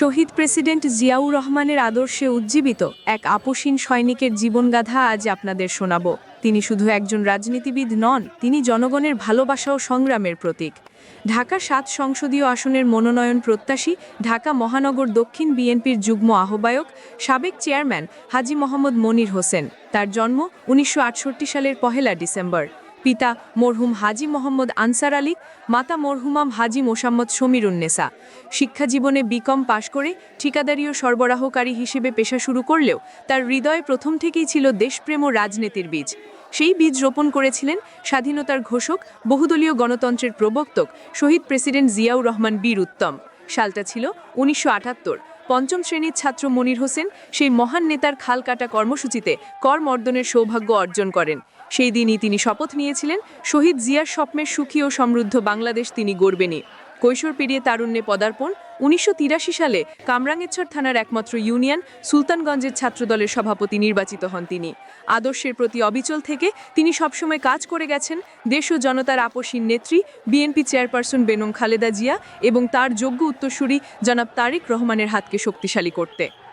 শহীদ president Ziaur রহমানের আদর্শে উজ্জীবিত এক আপসীন সৈনিকের জীবনগাথা আজ আপনাদের শোনাব। তিনি শুধু একজন রাজনীতিবিদ নন, তিনি জনগণের ভালোবাসা ও সংগ্রামের প্রতীক। ঢাকা সাত সংসদীয় আসনের মনোনয়ন প্রত্যাশী, ঢাকা মহানগর দক্ষিণ বিএনপির যুগ্ম আহ্বায়ক, সাবেক চেয়ারম্যান হাজি মোহাম্মদ মনির হোসেন। তার জন্ম উনিশশো আটষট্টি সালের পহেলা ডিসেম্বর। পিতা মরহুম হাজি মোহাম্মদ আনসার আলী, মাতা মরহুমাম হাজি মোসাম্মদ সমীরুন্নেসা শিক্ষা জীবনে বিকম পাশ করে ঠিকাদারি ও সরবরাহকারী হিসেবে পেশা শুরু করলেও তার হৃদয়ে প্রথম থেকেই ছিল দেশপ্রেম ও রাজনীতির বীজ। সেই বীজ রোপণ করেছিলেন স্বাধীনতার ঘোষক, বহুদলীয় গণতন্ত্রের প্রবক্তক, শহীদ প্রেসিডেন্ট জিয়াউর রহমান বীর উত্তম। সালটা ছিল উনিশশো পঞ্চম শ্রেণির ছাত্র মনির হোসেন সেই মহান নেতার খাল কাটা কর্মসূচিতে কর মর্দনের সৌভাগ্য অর্জন করেন। সেই দিনই তিনি শপথ নিয়েছিলেন, শহীদ জিয়ার স্বপ্নের সুখী ও সমৃদ্ধ বাংলাদেশ তিনি গড়বেনই কৈশোর পেরিয়ে তারুণ্যে পদার্পণ, উনিশশো তিরাশি সালে কামরাঙ্গেচ্ছর থানার একমাত্র ইউনিয়ন, সুলতানগঞ্জের ছাত্রদলের সভাপতি নির্বাচিত হন তিনি। আদর্শের প্রতি অবিচল থেকে তিনি সবসময় কাজ করে গেছেন দেশ ও জনতার আপসীন নেত্রী, বিএনপি চেয়ারপারসন বেগম খালেদা জিয়া এবং তার যোগ্য উত্তরসূরি জনাব তারিক রহমানের হাতকে শক্তিশালী করতে।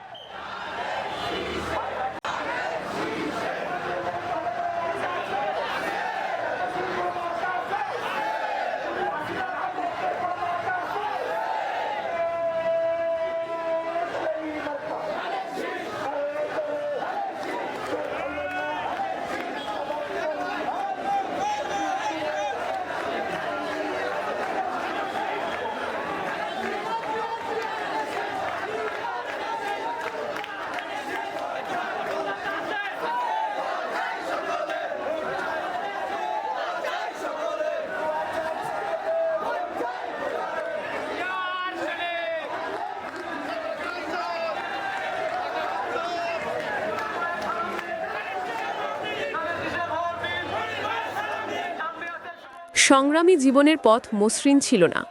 সংগ্রামী জীবনের পথ মসৃণ ছিল না।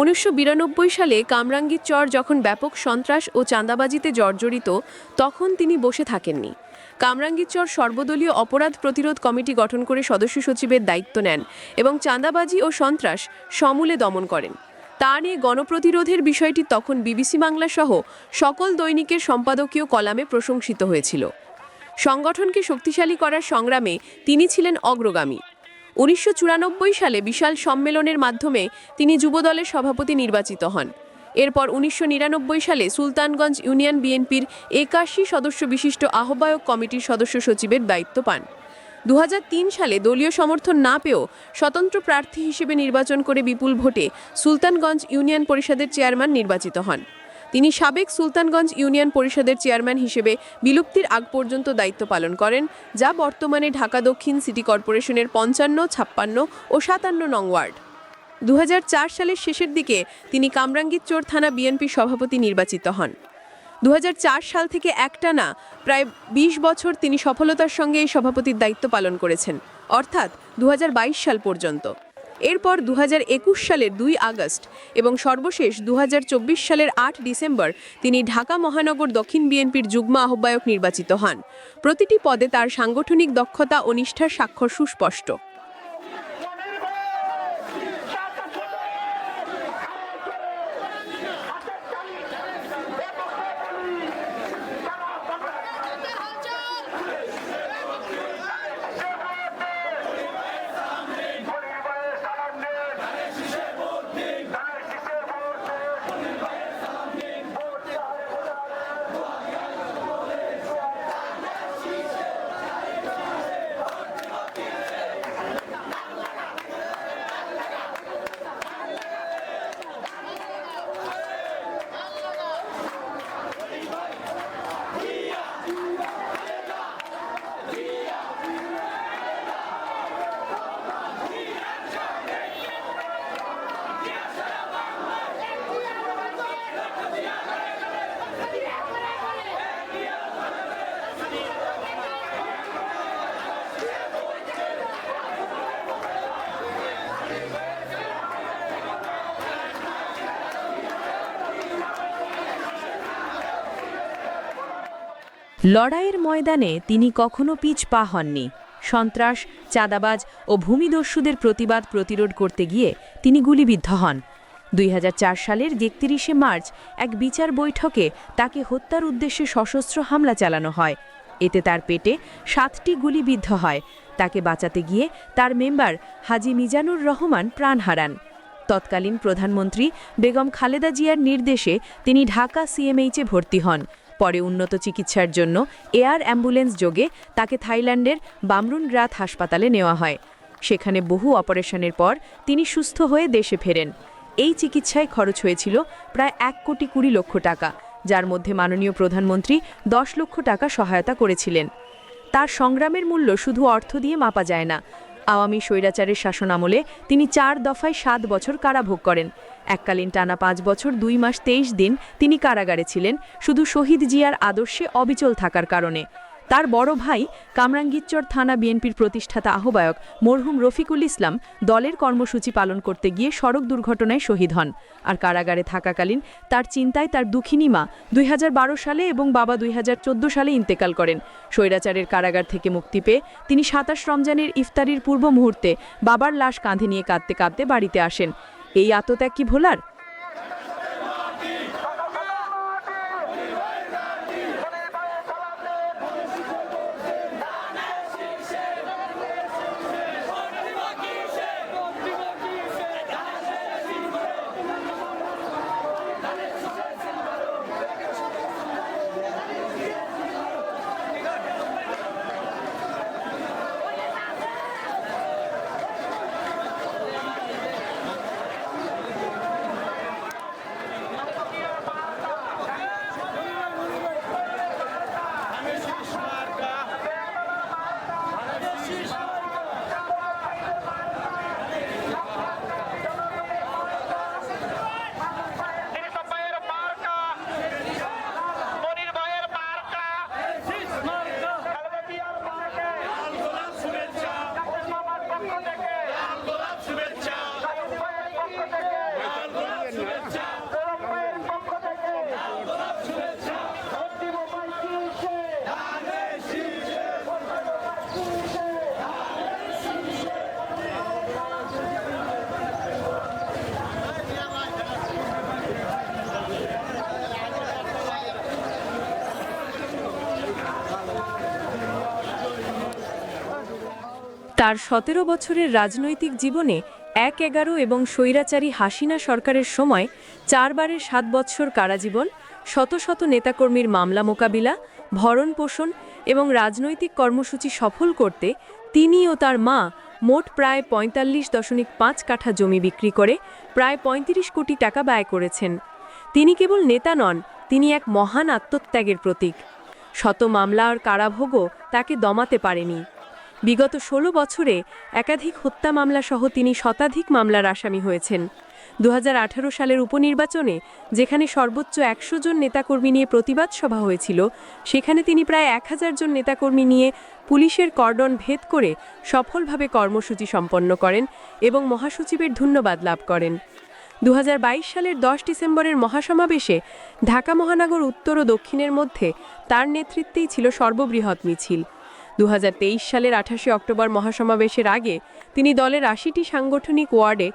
উনিশশো বিরানব্বই সালে কামরাঙ্গীর চর যখন ব্যাপক সন্ত্রাস ও চাঁদাবাজিতে জর্জরিত, তখন তিনি বসে থাকেননি। কামরাঙ্গীর চর সর্বদলীয় অপরাধ প্রতিরোধ কমিটি গঠন করে সদস্য সচিবের দায়িত্ব নেন এবং চাঁদাবাজি ও সন্ত্রাস সমূলে দমন করেন। তা নিয়ে গণপ্রতিরোধের বিষয়টি তখন বিবিসি বাংলা সহ সকল দৈনিকের সম্পাদকীয় কলামে প্রশংসিত হয়েছিল। সংগঠনকে শক্তিশালী করার সংগ্রামে তিনি ছিলেন অগ্রগামী। উনিশশো চুরানব্বই সালে বিশাল সম্মেলনের মাধ্যমে তিনি যুবদলের সভাপতি নির্বাচিত হন। এরপর উনিশশো নিরানব্বই সালে সুলতানগঞ্জ ইউনিয়ন বিএনপির একাশি সদস্য বিশিষ্ট আহ্বায়ক কমিটির সদস্য সচিবের দায়িত্ব পান। দু হাজার তিন সালে দলীয় সমর্থন না পেয়েও স্বতন্ত্র প্রার্থী হিসেবে নির্বাচন করে বিপুল ভোটে সুলতানগঞ্জ ইউনিয়ন পরিষদের চেয়ারম্যান নির্বাচিত হন। তিনি সাবেক সুলতানগঞ্জ ইউনিয়ন পরিষদের চেয়ারম্যান হিসেবে বিলুপ্তির আগ পর্যন্ত দায়িত্ব পালন করেন, যা বর্তমানে ঢাকা দক্ষিণ সিটি কর্পোরেশনের পঞ্চান্ন, ছাপ্পান্ন ও সাতান্ন নং ওয়ার্ড। দু হাজার চার সালের শেষের দিকে তিনি কামরাঙ্গীরচোর থানা বিএনপি সভাপতি নির্বাচিত হন। দু হাজার চার সাল থেকে একটানা প্রায় ২০ বছর তিনি সফলতার সঙ্গে এই সভাপতির দায়িত্ব পালন করেছেন, অর্থাৎ দু হাজার বাইশ সাল পর্যন্ত। এরপর দু হাজার একুশ সালের দুই আগস্ট এবং সর্বশেষ দু হাজার চব্বিশ সালের আট ডিসেম্বর তিনি ঢাকা মহানগর দক্ষিণ বিএনপির যুগ্ম আহ্বায়ক নির্বাচিত হন। প্রতিটি পদে তার সাংগঠনিক দক্ষতা ও নিষ্ঠার স্বাক্ষর সুস্পষ্ট। লড়াইয়ের ময়দানে তিনি কখনো পিছ পা হননি। সন্ত্রাস, চাঁদাবাজ ও ভূমিদস্যুদের প্রতিবাদ প্রতিরোধ করতে গিয়ে তিনি গুলিবিদ্ধ হন। দুই হাজার চার সালের একত্রিশে মার্চ এক বিচার বৈঠকে তাকে হত্যার উদ্দেশ্যে সশস্ত্র হামলা চালানো হয়। এতে তার পেটে সাতটি গুলিবিদ্ধ হয়। তাকে বাঁচাতে গিয়ে তার মেম্বার হাজি মিজানুর রহমান প্রাণ হারান। তৎকালীন প্রধানমন্ত্রী বেগম খালেদা জিয়ার নির্দেশে তিনি ঢাকা সিএমএইচে ভর্তি হন। পরে উন্নত চিকিৎসার জন্য এয়ার অ্যাম্বুলেন্স যোগে তাকে থাইল্যান্ডের বামরুনগ্রাথ হাসপাতালে নেওয়া হয়। সেখানে বহু অপারেশনের পর তিনি সুস্থ হয়ে দেশে ফেরেন। এই চিকিৎসায় খরচ হয়েছিল প্রায় এক কোটি কুড়ি লক্ষ টাকা, যার মধ্যে মাননীয় প্রধানমন্ত্রী দশ লক্ষ টাকা সহায়তা করেছিলেন। তার সংগ্রামের মূল্য শুধু অর্থ দিয়ে মাপা যায় না। আওয়ামী স্বৈরাচারের শাসনামলে তিনি চার দফায় সাত বছর কারাভোগ করেন। এককালীন টানা পাঁচ বছর, দুই মাস, তেইশ দিন তিনি কারাগারে ছিলেন। শুধু শহীদ জিয়ার আদর্শে অবিচল থাকার কারণে। তার বড় ভাই কামরাঙ্গীরচর থানা বিএনপির প্রতিষ্ঠাতা আহ্বায়ক মরহুম রফিকুল ইসলাম দলের কর্মসূচি পালন করতে গিয়ে সড়ক দুর্ঘটনায় শহীদ হন। আর কারাগারে থাকাকালীন তার চিন্তায় তার দুঃখিনী মা দুই হাজার বারো সালে এবং বাবা দুই হাজার চোদ্দ সালে ইন্তেকাল করেন। স্বৈরাচারের কারাগার থেকে মুক্তি পেয়ে তিনি সাতাশ রমজানের ইফতারির পূর্ব মুহূর্তে বাবার লাশ কাঁধে নিয়ে কাঁদতে কাঁদতে বাড়িতে আসেন। এই আত্মত্যাগ কি ভোলার? তার সতেরো বছরের রাজনৈতিক জীবনে এক এগারো এবং স্বৈরাচারী হাসিনা সরকারের সময় চারবারের সাত বৎসর কারাজীবন, শত শত নেতাকর্মীর মামলা মোকাবিলা, ভরণ পোষণ এবং রাজনৈতিক কর্মসূচি সফল করতে তিনি ও তার মা মোট প্রায় পঁয়তাল্লিশ দশমিক পাঁচ কাঠা জমি বিক্রি করে প্রায় পঁয়ত্রিশ কোটি টাকা ব্যয় করেছেন। তিনি কেবল নেতা নন, তিনি এক মহান আত্মত্যাগের প্রতীক। শত মামলা আর কারাভোগও তাকে দমাতে পারেনি। বিগত ১৬ বছরে একাধিক হত্যা মামলা সহ তিনি শতাধিক মামলার আসামি হয়েছেন। দু হাজার আঠারো সালের উপনির্বাচনে, যেখানে সর্বোচ্চ একশো জন নেতাকর্মী নিয়ে প্রতিবাদ সভা হয়েছিল, সেখানে তিনি প্রায় এক হাজার জন নেতাকর্মী নিয়ে পুলিশের কর্ডন ভেদ করে সফলভাবে কর্মসূচি সম্পন্ন করেন এবং মহাসচিবের ধন্যবাদ লাভ করেন। দু হাজার বাইশ সালের দশ ডিসেম্বরের মহাসমাবেশে ঢাকা মহানগর উত্তর ও দক্ষিণের মধ্যে তার নেতৃত্বেই ছিল সর্ববৃহৎ মিছিল। দু হাজার তেইশ সালের আঠাশে অক্টোবর মহাসমাবেশের আগে তিনি দলের আশিটি সাংগঠনিক ওয়ার্ডে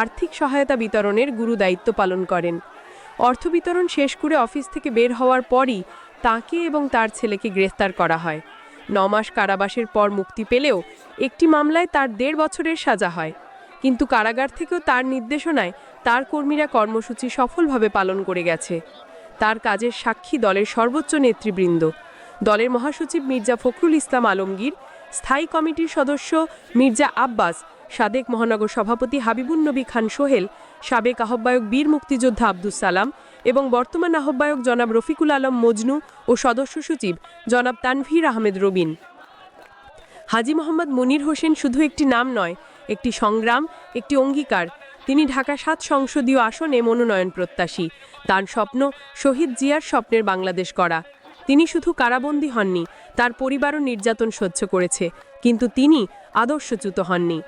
আর্থিক সহায়তা বিতরণের গুরু দায়িত্ব পালন করেন। অর্থ বিতরণ শেষ করে অফিস থেকে বের হওয়ার পরই তাকে এবং তার ছেলেকে গ্রেফতার করা হয়। নমাস কারাবাসের পর মুক্তি পেলেও একটি মামলায় তার দেড় বছরের সাজা হয়। কিন্তু কারাগার থেকেও তার নির্দেশনায় তার কর্মীরা কর্মসূচি সফলভাবে পালন করে গেছে। তার কাজের সাক্ষী দলের সর্বোচ্চ নেতৃবৃন্দ। দলের মহাসচিব মির্জা ফখরুল ইসলাম আলমগীর, স্থায়ী কমিটির সদস্য মির্জা আব্বাস, সাদেক মহানগর সভাপতি হাবিবুন নবী খান সোহেল, সাবেক আহ্বায়ক বীর মুক্তিযোদ্ধা আব্দুস সালাম এবং বর্তমান আহ্বায়ক জনাব রফিকুল আলম মজনু ও সদস্য সচিব জনাব তানভীর আহমেদ রবিন। হাজি মোহাম্মদ মনির হোসেন শুধু একটি নাম নয়, একটি সংগ্রাম, একটি অঙ্গীকার। তিনি ঢাকা সাত সংসদীয় আসনে মনোনয়ন প্রত্যাশী। তার স্বপ্ন শহীদ জিয়ার স্বপ্নের বাংলাদেশ করা তিনি শুধু কারাবন্দী হননি, তার পরিবারও নির্যাতন সহ্য করেছে, কিন্তু তিনি আদর্শচ্যুত হননি।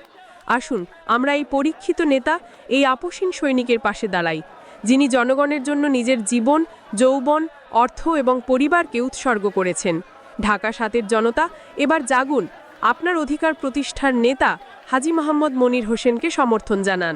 আসুন, আমরা এই পরীক্ষিত নেতা, এই আপসীন সৈনিকের পাশে দাঁড়াই, যিনি জনগণের জন্য নিজের জীবন, যৌবন, অর্থ এবং পরিবারকে উৎসর্গ করেছেন। ঢাকা সাতের জনতা, এবার জাগুন, আপনার অধিকার প্রতিষ্ঠার নেতা হাজি মোহাম্মদ মনির হোসেনকে সমর্থন জানান।